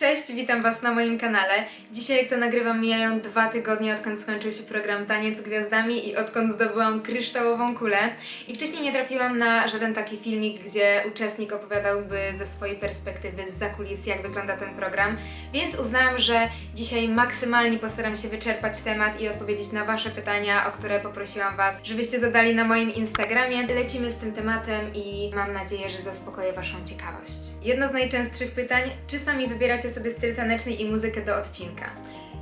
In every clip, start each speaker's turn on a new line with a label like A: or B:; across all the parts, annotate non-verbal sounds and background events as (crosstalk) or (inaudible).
A: Cześć, witam Was na moim kanale. Dzisiaj, jak to nagrywam, mijają dwa tygodnie, odkąd skończył się program Taniec z Gwiazdami i odkąd zdobyłam kryształową kulę. I wcześniej nie trafiłam na żaden taki filmik, gdzie uczestnik opowiadałby ze swojej perspektywy, z kulis, jak wygląda ten program, więc uznałam, że dzisiaj maksymalnie postaram się wyczerpać temat i odpowiedzieć na Wasze pytania, o które poprosiłam Was, żebyście zadali na moim Instagramie. Lecimy z tym tematem i mam nadzieję, że zaspokoję Waszą ciekawość. Jedno z najczęstszych pytań, czy sami wybieracie sobie styl taneczny i muzykę do odcinka?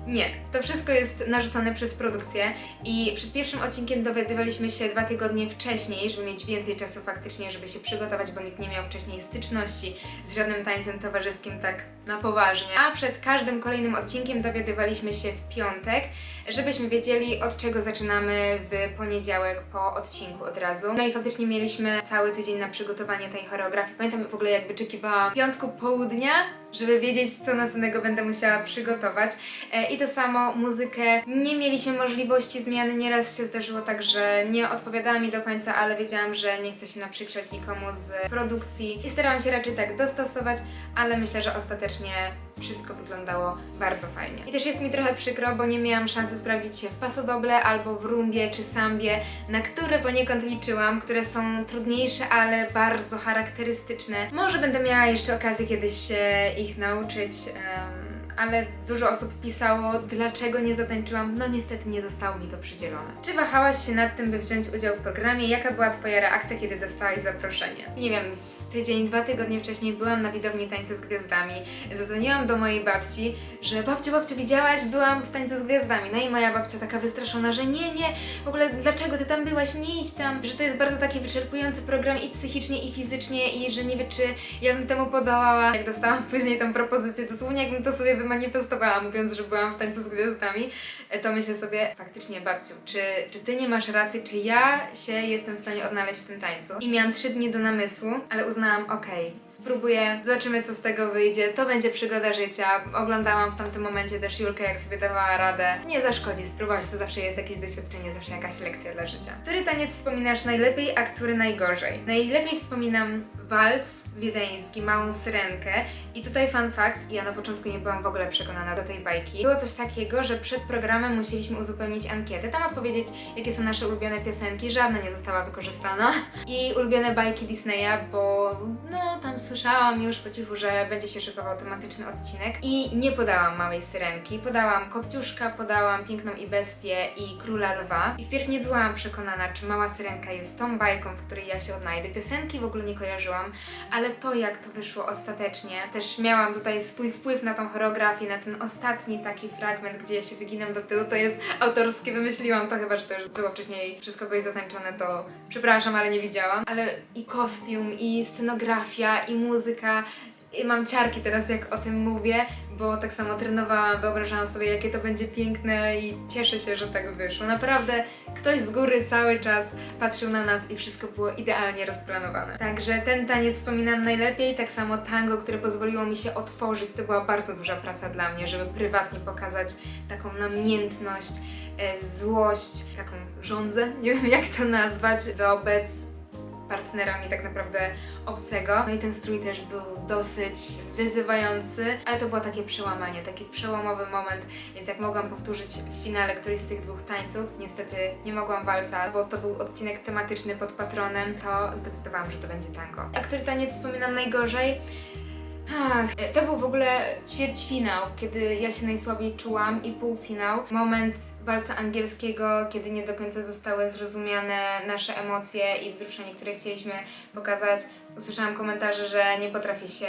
A: Nie, to wszystko jest narzucone przez produkcję i przed pierwszym odcinkiem dowiadywaliśmy się dwa tygodnie wcześniej, żeby mieć więcej czasu faktycznie, żeby się przygotować, bo nikt nie miał wcześniej styczności z żadnym tańcem towarzyskim tak na poważnie. A przed każdym kolejnym odcinkiem dowiadywaliśmy się w piątek, żebyśmy wiedzieli od czego zaczynamy w poniedziałek po odcinku od razu. No i faktycznie mieliśmy cały tydzień na przygotowanie tej choreografii. Pamiętam w ogóle jak wyczekiwałam piątku południa, żeby wiedzieć, co następnego będę musiała przygotować. E, I to samo muzykę. Nie mieliśmy możliwości zmiany. Nieraz się zdarzyło tak, że nie odpowiadała mi do końca, ale wiedziałam, że nie chcę się naprzykrzać nikomu z produkcji i starałam się raczej tak dostosować, ale myślę, że ostatecznie wszystko wyglądało bardzo fajnie. I też jest mi trochę przykro, bo nie miałam szansy sprawdzić się w pasodoble albo w rumbie czy sambie, na które poniekąd liczyłam, które są trudniejsze, ale bardzo charakterystyczne. Może będę miała jeszcze okazję kiedyś się ich nauczyć. em, ale dużo osób pisało, dlaczego nie zatańczyłam. No niestety nie zostało mi to przydzielone. Czy wahałaś się nad tym, by wziąć udział w programie? Jaka była Twoja reakcja, kiedy dostałaś zaproszenie? Nie wiem, z tydzień, dwa tygodnie wcześniej byłam na widowni Tańce z Gwiazdami. Zadzwoniłam do mojej babci, że babciu, babciu, widziałaś? Byłam w Tańcu z Gwiazdami. No i moja babcia taka wystraszona, że nie, nie, w ogóle dlaczego Ty tam byłaś? Nie idź tam, że to jest bardzo taki wyczerpujący program i psychicznie, i fizycznie i że nie wie, czy ja bym temu podołała. Jak dostałam później tą propozycję, dosłownie jakbym to sobie wymanifestowała, mówiąc, że byłam w Tańcu z Gwiazdami, to myślę sobie, faktycznie babciu, czy, czy Ty nie masz racji, czy ja się jestem w stanie odnaleźć w tym tańcu? I miałam trzy dni do namysłu, ale uznałam, okej, spróbuję, zobaczymy co z tego wyjdzie, to będzie przygoda życia. Oglądałam w tamtym momencie też Julkę, jak sobie dawała radę. Nie zaszkodzi, spróbować, to zawsze jest jakieś doświadczenie, zawsze jakaś lekcja dla życia. Który taniec wspominasz najlepiej, a który najgorzej? Najlepiej wspominam walc wiedeński, małą syrenkę i tutaj fun fact, ja na początku nie byłam w ogóle przekonana do tej bajki. Było coś takiego, że przed programem musieliśmy uzupełnić ankietę, tam odpowiedzieć, jakie są nasze ulubione piosenki, żadna nie została wykorzystana. I ulubione bajki Disneya, bo no tam słyszałam już po cichu, że będzie się szykował tematyczny odcinek. I nie podałam małej syrenki, podałam Kopciuszka, podałam Piękną i Bestię i Króla Lwa. I wpierw nie byłam przekonana, czy Mała Syrenka jest tą bajką, w której ja się odnajdę. Piosenki w ogóle nie kojarzyłam, ale to jak to wyszło ostatecznie, też miałam tutaj swój wpływ na tą choreografię, na ten ostatni taki fragment, gdzie ja się wyginam do to jest autorskie, wymyśliłam to chyba, że to już było wcześniej przez kogoś zatańczone, to przepraszam, ale nie widziałam. Ale i kostium, i scenografia, i muzyka, i mam ciarki teraz jak o tym mówię, bo tak samo trenowałam, wyobrażałam sobie jakie to będzie piękne i cieszę się, że tak wyszło. Naprawdę ktoś z góry cały czas patrzył na nas i wszystko było idealnie rozplanowane. Także ten taniec wspominam najlepiej, tak samo tango, które pozwoliło mi się otworzyć, to była bardzo duża praca dla mnie, żeby prywatnie pokazać taką namiętność, e, złość, taką żądzę, (laughs) nie wiem jak to nazwać, wobec partnera mi tak naprawdę obcego. No i ten strój też był dosyć wyzywający, ale to było takie przełamanie, taki przełomowy moment, więc jak mogłam powtórzyć w finale któryś z tych dwóch tańców, niestety nie mogłam walca, bo to był odcinek tematyczny pod patronem, to zdecydowałam, że to będzie tango. A który taniec wspominam najgorzej? Ach, to był w ogóle ćwierćfinał, kiedy ja się najsłabiej czułam i półfinał. Moment walca angielskiego, kiedy nie do końca zostały zrozumiane nasze emocje i wzruszenie, które chcieliśmy pokazać. Usłyszałam komentarze, że nie potrafię się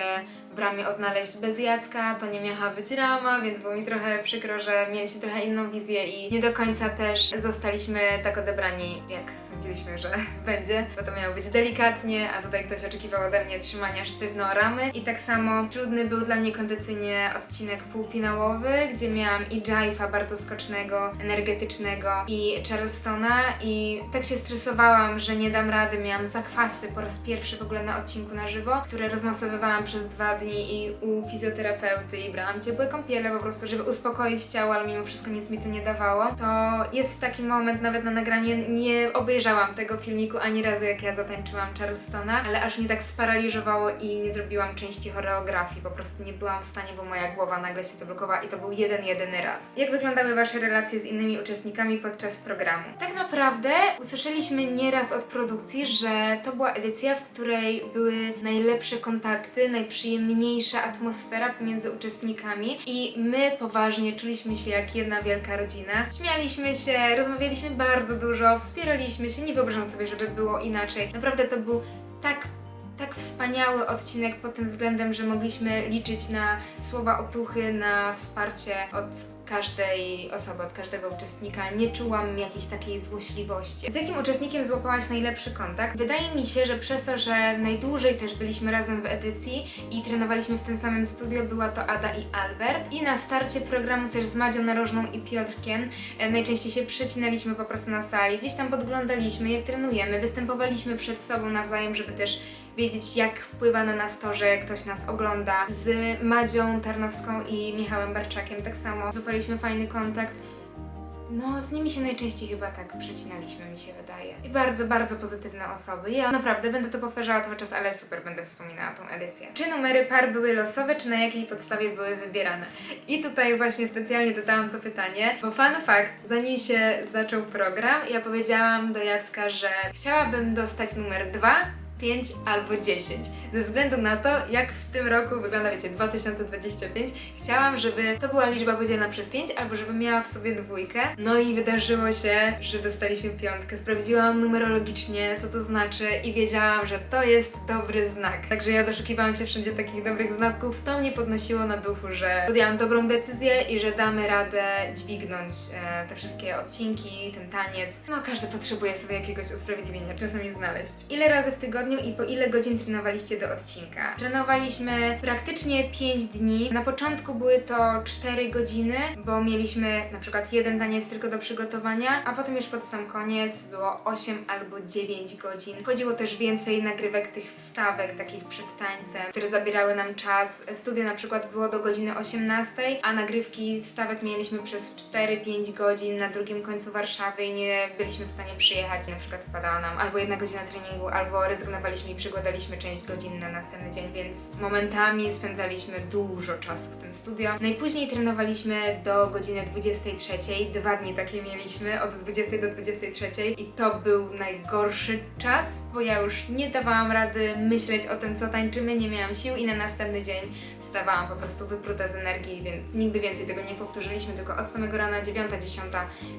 A: w ramie odnaleźć bez Jacka, to nie miała być rama, więc było mi trochę przykro, że mieliśmy trochę inną wizję i nie do końca też zostaliśmy tak odebrani, jak sądziliśmy, że (laughs) będzie, bo to miało być delikatnie, a tutaj ktoś oczekiwał ode mnie trzymania sztywno ramy i tak samo trudny był dla mnie kondycyjnie odcinek półfinałowy, gdzie miałam i Jive'a bardzo skocznego, energetycznego i Charlestona. I tak się stresowałam, że nie dam rady, miałam zakwasy po raz pierwszy w ogóle na odcinku na żywo, które rozmasowywałam przez dwa dni siłowni i u fizjoterapeuty i brałam ciepłe kąpiele po prostu, żeby uspokoić ciało, ale mimo wszystko nic mi to nie dawało, to jest taki moment, nawet na nagraniu nie obejrzałam tego filmiku ani razu, jak ja zatańczyłam Charlestona, ale aż mnie tak sparaliżowało i nie zrobiłam części choreografii, po prostu nie byłam w stanie, bo moja głowa nagle się zablokowała i to był jeden, jedyny raz. Jak wyglądały Wasze relacje z innymi uczestnikami podczas programu? Tak naprawdę usłyszeliśmy nieraz od produkcji, że to była edycja, w której były najlepsze kontakty, najprzyjemniejsza atmosfera pomiędzy uczestnikami i my poważnie czuliśmy się jak jedna wielka rodzina. Śmialiśmy się, rozmawialiśmy bardzo dużo, wspieraliśmy się, nie wyobrażam sobie, żeby było inaczej. Naprawdę to był tak tak wspaniały odcinek pod tym względem, że mogliśmy liczyć na słowa otuchy, na wsparcie od każdej osoby, od każdego uczestnika. Nie czułam jakiejś takiej złośliwości. Z jakim uczestnikiem złapałaś najlepszy kontakt? Wydaje mi się, że przez to, że najdłużej też byliśmy razem w edycji i trenowaliśmy w tym samym studio, była to Ada i Albert. I na starcie programu też z Madzią Narożną i Piotrkiem e, najczęściej się przecinaliśmy po prostu na sali. Gdzieś tam podglądaliśmy, jak trenujemy, występowaliśmy przed sobą nawzajem, żeby też wiedzieć, jak wpływa na nas to, że ktoś nas ogląda. Z Madzią Tarnowską i Michałem Barczakiem tak samo złapaliśmy fajny kontakt. No, z nimi się najczęściej chyba tak przecinaliśmy, mi się wydaje. I bardzo, bardzo pozytywne osoby. Ja naprawdę będę to powtarzała cały czas, ale super będę wspominała tą edycję. Czy numery par były losowe, czy na jakiej podstawie były wybierane? I tutaj właśnie specjalnie dodałam to pytanie, bo fun fact, zanim się zaczął program, ja powiedziałam do Jacka, że chciałabym dostać numer 2, 5 albo 10. Ze względu na to, jak w tym roku wygląda, wiecie, 2025, chciałam, żeby to była liczba podzielona przez 5, albo żeby miała w sobie dwójkę. No i wydarzyło się, że dostaliśmy piątkę. Sprawdziłam numerologicznie, co to znaczy i wiedziałam, że to jest dobry znak. Także ja doszukiwałam się wszędzie takich dobrych znaków. To mnie podnosiło na duchu, że podjęłam dobrą decyzję i że damy radę dźwignąć e, te wszystkie odcinki, ten taniec. No, każdy potrzebuje sobie jakiegoś usprawiedliwienia, czasami znaleźć. Ile razy w tygodniu i po ile godzin trenowaliście do odcinka? Trenowaliśmy praktycznie 5 dni. Na początku były to 4 godziny, bo mieliśmy na przykład jeden taniec tylko do przygotowania, a potem już pod sam koniec było 8 albo 9 godzin. Chodziło też więcej nagrywek tych wstawek, takich przed tańcem, które zabierały nam czas. Studio na przykład było do godziny 18, a nagrywki wstawek mieliśmy przez 4-5 godzin na drugim końcu Warszawy i nie byliśmy w stanie przyjechać. Na przykład wpadała nam albo jedna godzina treningu, albo rezygnowaliśmy i przykładaliśmy część godzin na następny dzień, więc momentami spędzaliśmy dużo czasu w tym studio. Najpóźniej trenowaliśmy do godziny 23, dwa dni takie mieliśmy, od 20 do 23 i to był najgorszy czas, bo ja już nie dawałam rady myśleć o tym, co tańczymy, nie miałam sił i na następny dzień wstawałam po prostu wypruta z energii, więc nigdy więcej tego nie powtórzyliśmy, tylko od samego rana 9-10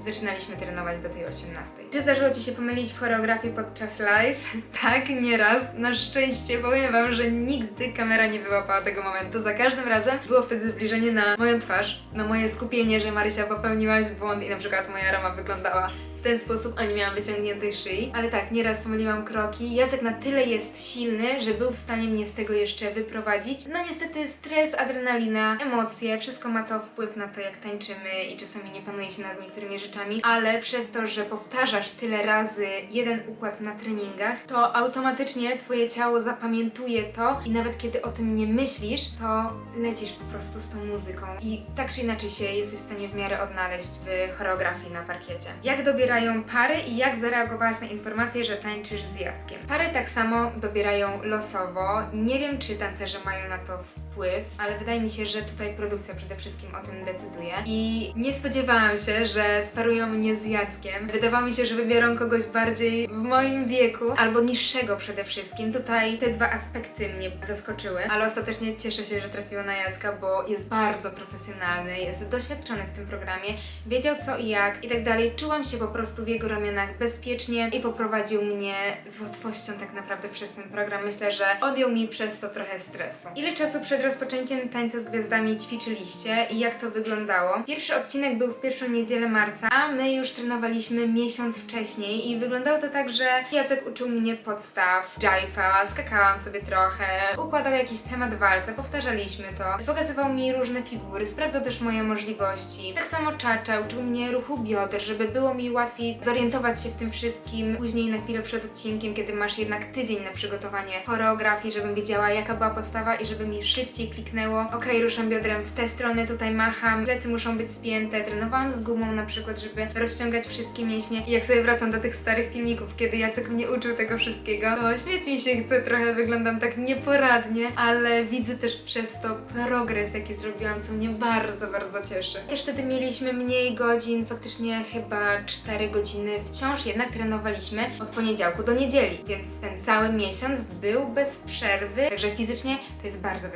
A: zaczynaliśmy trenować do tej 18. Czy zdarzyło Ci się pomylić w choreografii podczas live? (laughs) tak, nieraz. Na szczęście powiem Wam, że nigdy kamera nie wyłapała tego momentu. Za każdym razem było wtedy zbliżenie na moją twarz, na moje skupienie, że Marysia popełniłaś błąd i na przykład moja rama wyglądała w ten sposób, a nie miałam wyciągniętej szyi. Ale tak, nieraz pomyliłam kroki. Jacek na tyle jest silny, że był w stanie mnie z tego jeszcze wyprowadzić. No niestety stres, adrenalina, emocje, wszystko ma to wpływ na to, jak tańczymy i czasami nie panuje się nad niektórymi rzeczami, ale przez to, że powtarzasz tyle razy jeden układ na treningach, to automatycznie twoje ciało zapamiętuje to i nawet kiedy o tym nie myślisz, to lecisz po prostu z tą muzyką i tak czy inaczej się jesteś w stanie w miarę odnaleźć w choreografii na parkiecie. Jak dobierają pary i jak zareagowałaś na informację, że tańczysz z Jackiem? Pary tak samo dobierają losowo. Nie wiem, czy tancerze mają na to wpływ, ale wydaje mi się, że tutaj produkcja przede wszystkim o tym decyduje. I nie spodziewałam się, że sparują mnie z Jackiem. Wydawało mi się, że wybiorą kogoś bardziej w moim wieku, albo niższego przede wszystkim. Tutaj te dwa aspekty mnie zaskoczyły, ale ostatecznie cieszę się, że trafiło na Jacka, bo jest bardzo profesjonalny, jest doświadczony w tym programie, wiedział co i jak i tak dalej. Czułam się po prostu w jego ramionach bezpiecznie i poprowadził mnie z łatwością tak naprawdę przez ten program. Myślę, że odjął mi przez to trochę stresu. Ile czasu przed rozpoczęciem tańca z gwiazdami ćwiczyliście i jak to wyglądało? Pierwszy odcinek był w pierwszą niedzielę marca, a my już trenowaliśmy miesiąc wcześniej i wyglądało to tak, że Jacek uczył mnie podstaw, jive'a, skakałam sobie trochę, układał jakiś schemat walca, powtarzaliśmy to, pokazywał mi różne figury, sprawdzał też moje możliwości. Tak samo Czacza uczył mnie ruchu bioder, żeby było mi łatwiej zorientować się w tym wszystkim później na chwilę przed odcinkiem, kiedy masz jednak tydzień na przygotowanie choreografii, żebym wiedziała jaka była podstawa i żeby mi szybciej szybciej kliknęło. Okej, ruszam biodrem w tę stronę, tutaj macham, plecy muszą być spięte. Trenowałam z gumą na przykład, żeby rozciągać wszystkie mięśnie. I jak sobie wracam do tych starych filmików, kiedy Jacek mnie uczył tego wszystkiego, to śmieć mi się chce, trochę wyglądam tak nieporadnie, ale widzę też przez to progres, jaki zrobiłam, co mnie bardzo, bardzo cieszy. Też wtedy mieliśmy mniej godzin, faktycznie chyba 4 godziny wciąż jednak trenowaliśmy od poniedziałku do niedzieli, więc ten cały miesiąc był bez przerwy, także fizycznie to jest bardzo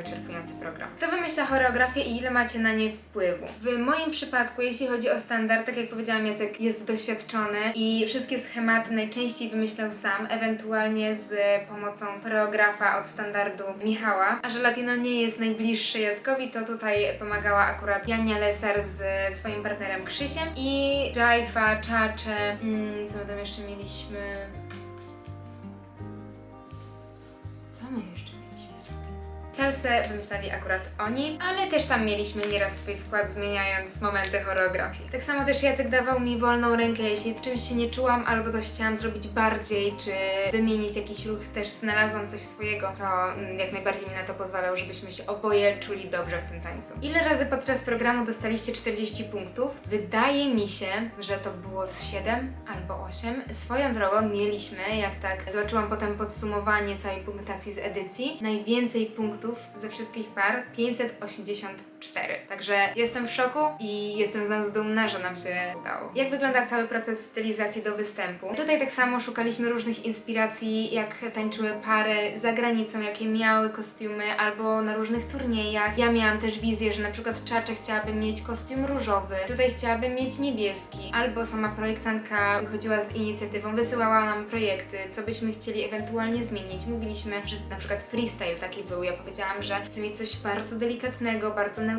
A: program. Kto wymyśla choreografię i ile macie na nie wpływu? W moim przypadku, jeśli chodzi o standard, tak jak powiedziałam, Jacek jest doświadczony i wszystkie schematy najczęściej wymyślał sam, ewentualnie z pomocą choreografa od standardu Michała, a że Latino nie jest najbliższy Jackowi, to tutaj pomagała akurat Jania Lesar z swoim partnerem Krzysiem i Jaifa, Czacze, mm, co my tam jeszcze mieliśmy? Salsę wymyślali akurat oni, ale też tam mieliśmy nieraz swój wkład zmieniając momenty choreografii. Tak samo też Jacek dawał mi wolną rękę, jeśli czymś się nie czułam albo coś chciałam zrobić bardziej, czy wymienić jakiś ruch, też znalazłam coś swojego, to mm, jak najbardziej mi na to pozwalał, żebyśmy się oboje czuli dobrze w tym tańcu. Ile razy podczas programu dostaliście 40 punktów? Wydaje mi się, że to było z 7 albo 8. Swoją drogą mieliśmy, jak tak zobaczyłam potem podsumowanie całej punktacji z edycji, najwięcej punktów ze wszystkich par 584. Także jestem w szoku i jestem z nas dumna, że nam się udało. Jak wygląda cały proces stylizacji do występu? Tutaj tak samo szukaliśmy różnych inspiracji, jak tańczyły pary za granicą, jakie miały kostiumy, albo na różnych turniejach. Ja miałam też wizję, że na przykład Czacze chciałabym mieć kostium różowy, tutaj chciałabym mieć niebieski, albo sama projektantka wychodziła z inicjatywą, wysyłała nam projekty, co byśmy chcieli ewentualnie zmienić. Mówiliśmy, że na przykład freestyle taki był. Ja powiedziałam, że chcę mieć coś bardzo delikatnego, bardzo neutralnego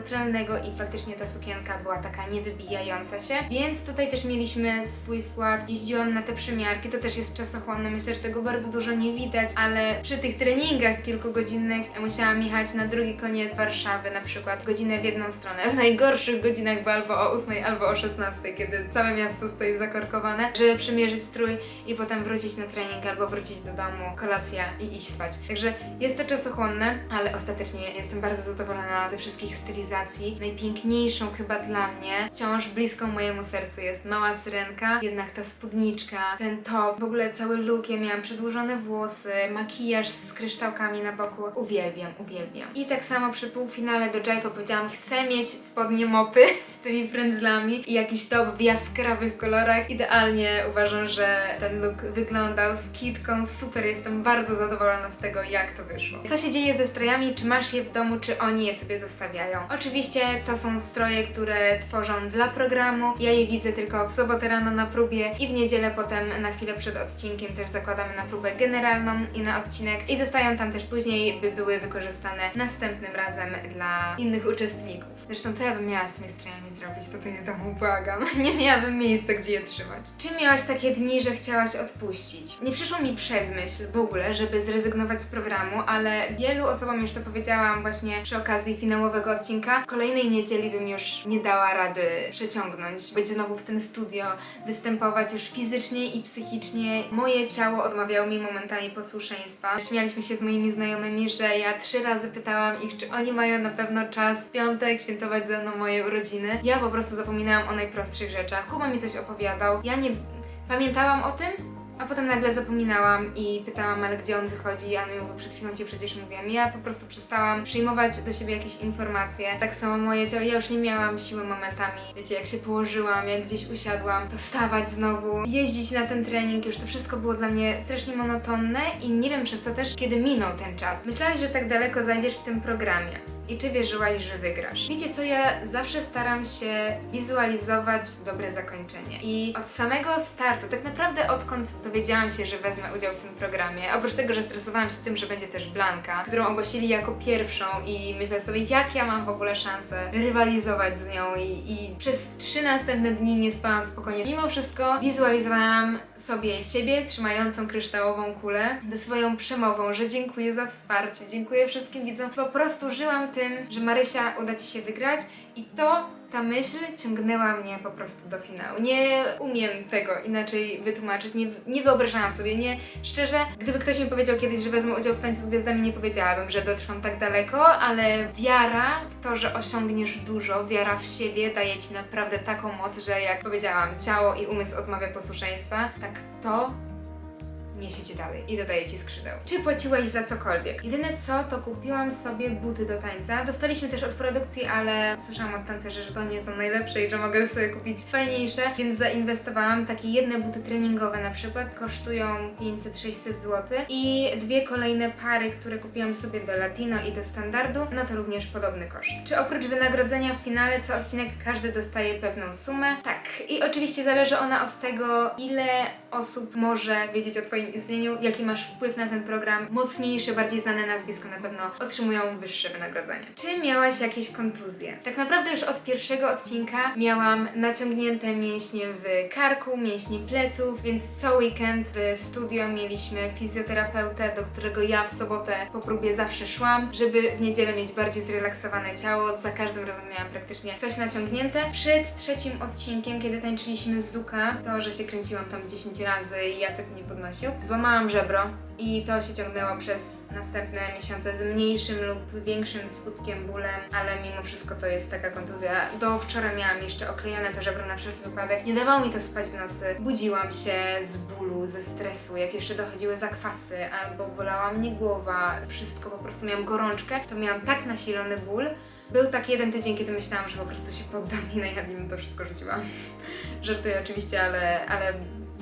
A: i faktycznie ta sukienka była taka niewybijająca się. Więc tutaj też mieliśmy swój wkład. Jeździłam na te przymiarki, to też jest czasochłonne. Myślę, że tego bardzo dużo nie widać, ale przy tych treningach kilkugodzinnych musiałam jechać na drugi koniec Warszawy, na przykład godzinę w jedną stronę. W najgorszych godzinach, bo albo o 8, albo o 16, kiedy całe miasto stoi zakorkowane, żeby przymierzyć strój i potem wrócić na trening albo wrócić do domu, kolacja i iść spać. Także jest to czasochłonne, ale ostatecznie jestem bardzo zadowolona ze wszystkich stylizacji. Najpiękniejszą chyba dla mnie, wciąż bliską mojemu sercu jest mała syrenka, jednak ta spódniczka, ten top, w ogóle cały look, ja miałam przedłużone włosy, makijaż z kryształkami na boku. Uwielbiam, uwielbiam. I tak samo przy półfinale do Jive powiedziałam, chcę mieć spodnie mopy (laughs) z tymi frędzlami i jakiś top w jaskrawych kolorach. Idealnie uważam, że ten look wyglądał z kitką, super, jestem bardzo zadowolona z tego, jak to wyszło. Co się dzieje ze strojami, czy masz je w domu, czy oni je sobie zostawiają? Oczywiście to są stroje, które tworzą dla programu, ja je widzę tylko w sobotę rano na próbie i w niedzielę potem na chwilę przed odcinkiem też zakładamy na próbę generalną i na odcinek i zostają tam też później, by były wykorzystane następnym razem dla innych uczestników. Zresztą co ja bym miała z tymi strojami zrobić, tutaj w domu błagam. (laughs) Nie miałabym miejsca, gdzie je trzymać. Czy miałaś takie dni, że chciałaś odpuścić? Nie przyszło mi przez myśl w ogóle, żeby zrezygnować z programu, ale wielu osobom już to powiedziałam właśnie przy okazji finałowego odcinka. Kolejnej niedzieli bym już nie dała rady przeciągnąć. Być znowu w tym studio, występować już fizycznie i psychicznie. Moje ciało odmawiało mi momentami posłuszeństwa. Śmialiśmy się z moimi znajomymi, że ja trzy razy pytałam ich, czy oni mają na pewno czas w piątek świętować ze mną moje urodziny. Ja po prostu zapominałam o najprostszych rzeczach. Kuba mi coś opowiadał. Ja nie pamiętałam o tym, a potem nagle zapominałam i pytałam, ale gdzie on wychodzi, a on mi mówił, przed chwilą Ci przecież mówiłam. Ja po prostu przestałam przyjmować do siebie jakieś informacje. Tak samo moje ciało, ja już nie miałam siły momentami. Wiecie, jak się położyłam, jak gdzieś usiadłam, to wstawać znowu, jeździć na ten trening, już to wszystko było dla mnie strasznie monotonne i nie wiem przez to też, kiedy minął ten czas. Myślałaś, że tak daleko zajdziesz w tym programie. I czy wierzyłaś, że wygrasz? Wiecie co, ja zawsze staram się wizualizować dobre zakończenie. I od samego startu, tak naprawdę odkąd dowiedziałam się, że wezmę udział w tym programie, oprócz tego, że stresowałam się tym, że będzie też Blanka, którą ogłosili jako pierwszą i myślę sobie, jak ja mam w ogóle szansę rywalizować z nią i, i przez trzy następne dni nie spałam spokojnie. Mimo wszystko wizualizowałam sobie siebie trzymającą kryształową kulę ze swoją przemową, że dziękuję za wsparcie, dziękuję wszystkim widzom. Po prostu żyłam tym, że Marysia uda Ci się wygrać i to, ta myśl ciągnęła mnie po prostu do finału. Nie umiem tego inaczej wytłumaczyć, nie, nie wyobrażałam sobie, nie, szczerze, gdyby ktoś mi powiedział kiedyś, że wezmę udział w Tańcu z Gwiazdami, nie powiedziałabym, że dotrwam tak daleko, ale wiara w to, że osiągniesz dużo, wiara w siebie daje Ci naprawdę taką moc, że jak powiedziałam, ciało i umysł odmawia posłuszeństwa, tak to niesie cię dalej i dodaje ci skrzydeł. Czy płaciłaś za cokolwiek? Jedyne co, to kupiłam sobie buty do tańca. Dostaliśmy też od produkcji, ale słyszałam od tancerzy, że to nie są najlepsze i że mogę sobie kupić fajniejsze, więc zainwestowałam. Takie jedne buty treningowe na przykład kosztują 500-600 zł i dwie kolejne pary, które kupiłam sobie do latino i do standardu, no to również podobny koszt. Czy oprócz wynagrodzenia w finale co odcinek każdy dostaje pewną sumę? Tak. I oczywiście zależy ona od tego, ile osób może wiedzieć o Twoim istnieniu, jaki masz wpływ na ten program. Mocniejsze, bardziej znane nazwiska na pewno otrzymują wyższe wynagrodzenie. Czy miałaś jakieś kontuzje? Tak naprawdę już od pierwszego odcinka miałam naciągnięte mięśnie w karku, mięśnie pleców, więc co weekend w studio mieliśmy fizjoterapeutę, do którego ja w sobotę po próbie zawsze szłam, żeby w niedzielę mieć bardziej zrelaksowane ciało. Za każdym razem miałam praktycznie coś naciągnięte. Przed trzecim odcinkiem, kiedy tańczyliśmy Zuka, to, że się kręciłam tam 10 razy i Jacek mnie podnosił, złamałam żebro. I to się ciągnęło przez następne miesiące z mniejszym lub większym skutkiem bólem, ale mimo wszystko to jest taka kontuzja. Do wczoraj miałam jeszcze oklejone to żebro na wszelki wypadek. Nie dawało mi to spać w nocy. Budziłam się z bólu, ze stresu, jak jeszcze dochodziły zakwasy, albo bolała mnie głowa, wszystko po prostu miałam gorączkę, to miałam tak nasilony ból. Był taki jeden tydzień, kiedy myślałam, że po prostu się poddam i bym to wszystko rzuciła. (laughs) Żartuję oczywiście, ale, ale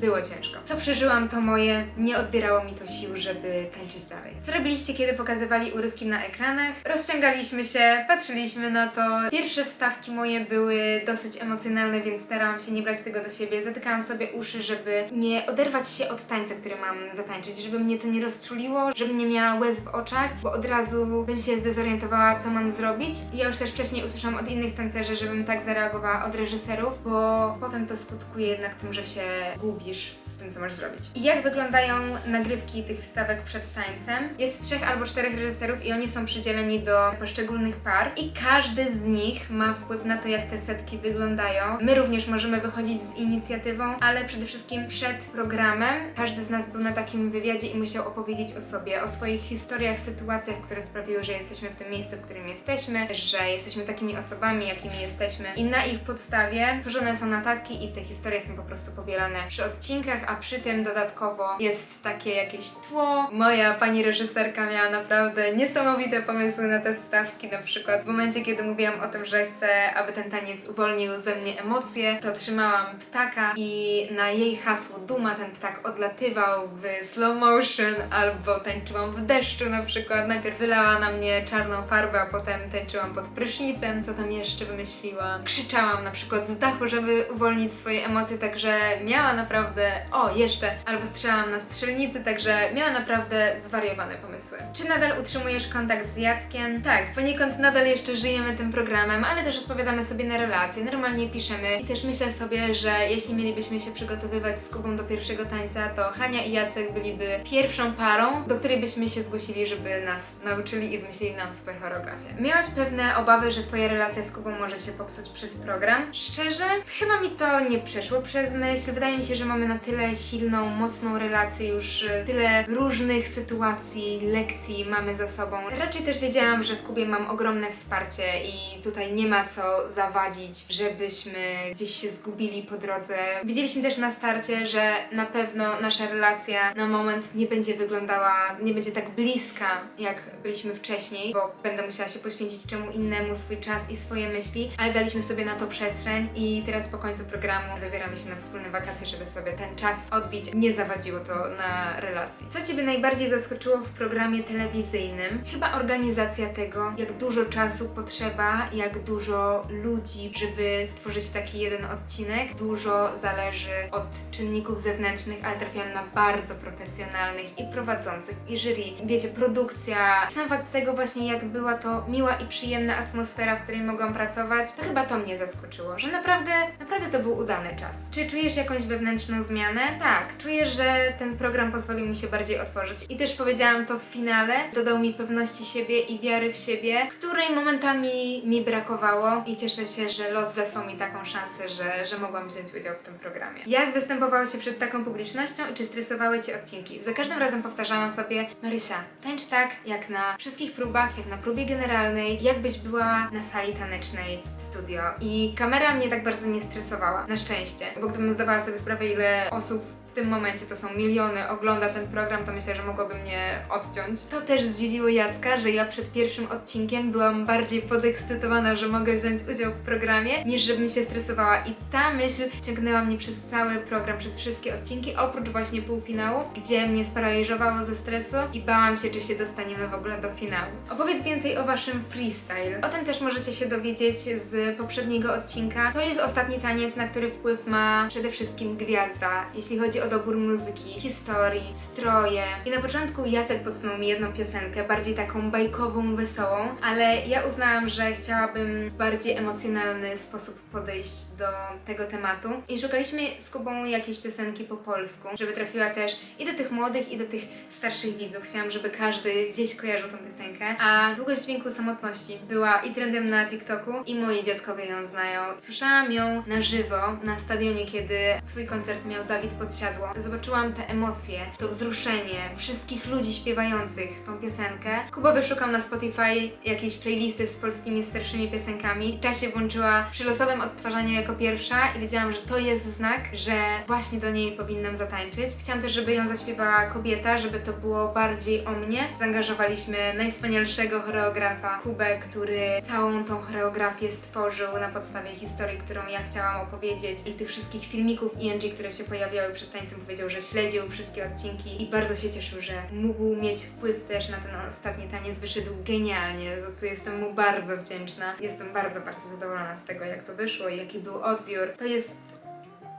A: było ciężko. Co przeżyłam, to moje nie odbierało mi to sił, żeby tańczyć dalej. Co robiliście, kiedy pokazywali urywki na ekranach? Rozciągaliśmy się, patrzyliśmy na to. Pierwsze wstawki moje były dosyć emocjonalne, więc starałam się nie brać tego do siebie. Zatykałam sobie uszy, żeby nie oderwać się od tańca, który mam zatańczyć, żeby mnie to nie rozczuliło, żebym nie miała łez w oczach, bo od razu bym się zdezorientowała, co mam zrobić. Ja już też wcześniej usłyszałam od innych tancerzy, żebym tak zareagowała od reżyserów, bo potem to skutkuje jednak tym, że się gubisz w tym, co masz zrobić. I jak wyglądają nagrywki tych wstawek przed tańcem? Jest trzech albo czterech reżyserów i oni są przydzieleni do poszczególnych par i każdy z nich ma wpływ na to, jak te setki wyglądają. My również możemy wychodzić z inicjatywą, ale przede wszystkim przed programem każdy z nas był na takim wywiadzie i musiał opowiedzieć o sobie, o swoich historiach, sytuacjach, które sprawiły, że jesteśmy w tym miejscu, w którym jesteśmy, że jesteśmy takimi osobami, jakimi jesteśmy i na ich podstawie tworzone są notatki i te historie są po prostu powielane przy odcinkach, a przy tym dodatkowo jest takie jakieś tło. Moja pani reżyserka miała naprawdę niesamowite pomysły na te wstawki, na przykład w momencie, kiedy mówiłam o tym, że chcę, aby ten taniec uwolnił ze mnie emocje, to trzymałam ptaka i na jej hasło Duma ten ptak odlatywał w slow motion albo tańczyłam w deszczu na przykład. Najpierw wylała na mnie czarną farbę, a potem tańczyłam pod prysznicem, co tam jeszcze wymyśliłam. Krzyczałam na przykład z dachu, żeby uwolnić swoje emocje, także miała naprawdę, o jeszcze, albo strzelałam na strzelnicy, także miała naprawdę zwariowane pomysły. Czy nadal utrzymujesz kontakt z Jackiem? Tak, poniekąd nadal jeszcze żyjemy tym programem, ale też odpowiadamy sobie na relacje, normalnie piszemy i też myślę sobie, że jeśli mielibyśmy się przygotowywać z Kubą do pierwszego tańca, to Hania i Jacek byliby pierwszą parą, do której byśmy się zgłosili, żeby nas nauczyli i wymyślili nam super choreografię. Miałaś pewne obawy, że Twoja relacja z Kubą może się popsuć przez program? Szczerze, chyba mi to nie przeszło przez myśl. Wydaje mi się, że mamy na tyle silną, mocną relację, już e, tyle różnych sytuacji, lekcji mamy za sobą. Raczej też wiedziałam, że w Kubie mam ogromne wsparcie i tutaj nie ma co zawadzić, żebyśmy gdzieś się zgubili po drodze. Wiedzieliśmy też na starcie, że na pewno nasza relacja na moment nie będzie wyglądała, nie będzie tak bliska, jak byliśmy wcześniej, bo będę musiała się poświęcić czemu innemu swój czas i swoje myśli, ale daliśmy sobie na to przestrzeń i teraz po końcu programu wybieramy się na wspólne wakacje, żeby sobie ten czas odbić. Nie zawadziło to na relacji. Co Ciebie najbardziej zaskoczyło w programie telewizyjnym? Chyba organizacja tego, jak dużo czasu potrzeba, jak dużo ludzi, żeby stworzyć taki jeden odcinek. Dużo zależy od czynników zewnętrznych, ale trafiłam na bardzo profesjonalnych i prowadzących, i jury. Wiecie, produkcja, sam fakt tego właśnie, jak była to miła i przyjemna atmosfera, w której mogłam pracować, to chyba to mnie zaskoczyło, że naprawdę, naprawdę to był udany czas. Czy czujesz jakąś wewnętrzną zmianę? Tak, czuję, że ten program pozwolił mi się bardziej otworzyć. I też powiedziałam to w finale, dodał mi pewności siebie i wiary w siebie, której momentami mi brakowało i cieszę się, że los zesłał mi taką szansę, że, że mogłam wziąć udział w tym programie. Jak występowało się przed taką publicznością i czy stresowały Cię odcinki? Za każdym razem powtarzałam sobie, Marysia, tańcz tak, jak na wszystkich próbach, jak na próbie generalnej, jakbyś była na sali tanecznej w studio. I kamera mnie tak bardzo nie stresowała, na szczęście, bo gdybym zdawała sobie sprawę, ile osób w tym momencie, to są miliony, ogląda ten program, to myślę, że mogłoby mnie odciąć. To też zdziwiło Jacka, że ja przed pierwszym odcinkiem byłam bardziej podekscytowana, że mogę wziąć udział w programie, niż żebym się stresowała. I ta myśl ciągnęła mnie przez cały program, przez wszystkie odcinki, oprócz właśnie półfinału, gdzie mnie sparaliżowało ze stresu i bałam się, czy się dostaniemy w ogóle do finału. Opowiedz więcej o waszym freestyle. O tym też możecie się dowiedzieć z poprzedniego odcinka. To jest ostatni taniec, na który wpływ ma przede wszystkim gwiazda, jeśli chodzi o dobór muzyki, historii, stroje. I na początku Jacek podsunął mi jedną piosenkę, bardziej taką bajkową, wesołą, ale ja uznałam, że chciałabym w bardziej emocjonalny sposób podejść do tego tematu. I szukaliśmy z Kubą jakiejś piosenki po polsku, żeby trafiła też i do tych młodych, i do tych starszych widzów. Chciałam, żeby każdy gdzieś kojarzył tą piosenkę. A długość dźwięku samotności była i trendem na TikToku, i moi dziadkowie ją znają. Słyszałam ją na żywo na stadionie, kiedy swój koncert miał Dawid Podsiadło. Zobaczyłam te emocje, to wzruszenie wszystkich ludzi śpiewających tą piosenkę. Kuba wyszukał na Spotify jakieś playlisty z polskimi starszymi piosenkami. Ta się włączyła przy losowym odtwarzaniu jako pierwsza i wiedziałam, że to jest znak, że właśnie do niej powinnam zatańczyć. Chciałam też, żeby ją zaśpiewała kobieta, żeby to było bardziej o mnie. Zaangażowaliśmy najwspanialszego choreografa, Kubę, który całą tą choreografię stworzył na podstawie historii, którą ja chciałam opowiedzieć i tych wszystkich filmików ENG, które się pojawiały przed tańcem. Powiedział, że śledził wszystkie odcinki i bardzo się cieszył, że mógł mieć wpływ też na ten ostatni taniec. Wyszedł genialnie, za co jestem mu bardzo wdzięczna. Jestem bardzo, bardzo zadowolona z tego, jak to wyszło i jaki był odbiór. To jest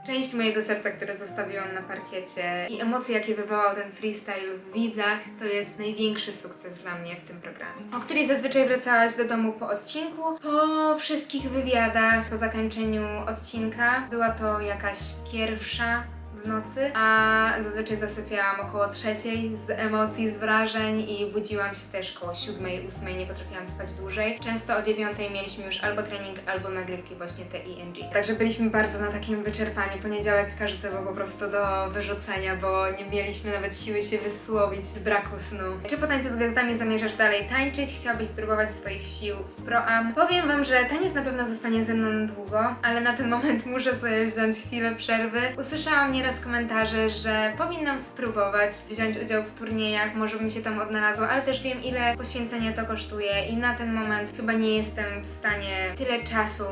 A: część mojego serca, które zostawiłam na parkiecie i emocje, jakie wywołał ten freestyle w widzach, to jest największy sukces dla mnie w tym programie. O której zazwyczaj wracałaś do domu po odcinku, po wszystkich wywiadach, po zakończeniu odcinka. Była to jakaś pierwsza w nocy, a zazwyczaj zasypiałam około trzeciej z emocji, z wrażeń i budziłam się też koło siódmej, ósmej, nie potrafiłam spać dłużej. Często o dziewiątej mieliśmy już albo trening, albo nagrywki właśnie te ENG. Także byliśmy bardzo na takim wyczerpaniu. Poniedziałek każdy był po prostu do wyrzucenia, bo nie mieliśmy nawet siły się wysłowić z braku snu. Czy po tańcu z gwiazdami zamierzasz dalej tańczyć? Chciałabyś spróbować swoich sił w Pro-Am? Powiem Wam, że taniec na pewno zostanie ze mną na długo, ale na ten moment muszę sobie wziąć chwilę przerwy. Usłyszałam nieraz komentarze, że powinnam spróbować wziąć udział w turniejach, może bym się tam odnalazła, ale też wiem ile poświęcenia to kosztuje i na ten moment chyba nie jestem w stanie tyle czasu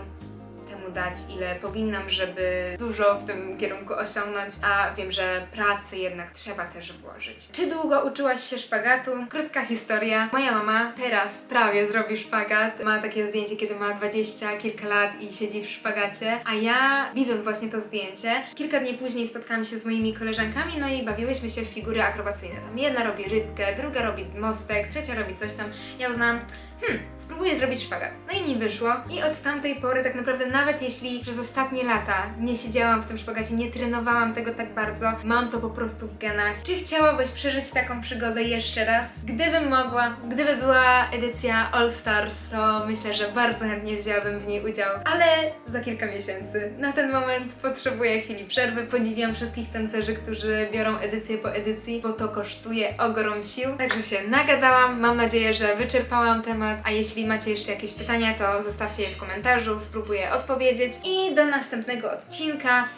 A: dać, ile powinnam, żeby dużo w tym kierunku osiągnąć, a wiem, że pracy jednak trzeba też włożyć. Czy długo uczyłaś się szpagatu? Krótka historia. Moja mama teraz prawie zrobi szpagat. Ma takie zdjęcie, kiedy ma 20 kilka lat i siedzi w szpagacie, a ja widząc właśnie to zdjęcie, kilka dni później spotkałam się z moimi koleżankami, no i bawiłyśmy się w figury akrobacyjne. Tam jedna robi rybkę, druga robi mostek, trzecia robi coś tam. Ja uznałam, hmm, spróbuję zrobić szpagat. No i mi wyszło. I od tamtej pory tak naprawdę nawet jeśli przez ostatnie lata nie siedziałam w tym szpagacie, nie trenowałam tego tak bardzo, mam to po prostu w genach. Czy chciałabyś przeżyć taką przygodę jeszcze raz? Gdybym mogła, gdyby była edycja All Stars, to myślę, że bardzo chętnie wzięłabym w niej udział, ale za kilka miesięcy. Na ten moment potrzebuję chwili przerwy. Podziwiam wszystkich tancerzy, którzy biorą edycję po edycji, bo to kosztuje ogrom sił. Także się nagadałam. Mam nadzieję, że wyczerpałam temat. A jeśli macie jeszcze jakieś pytania, to zostawcie je w komentarzu, spróbuję odpowiedzieć. I do następnego odcinka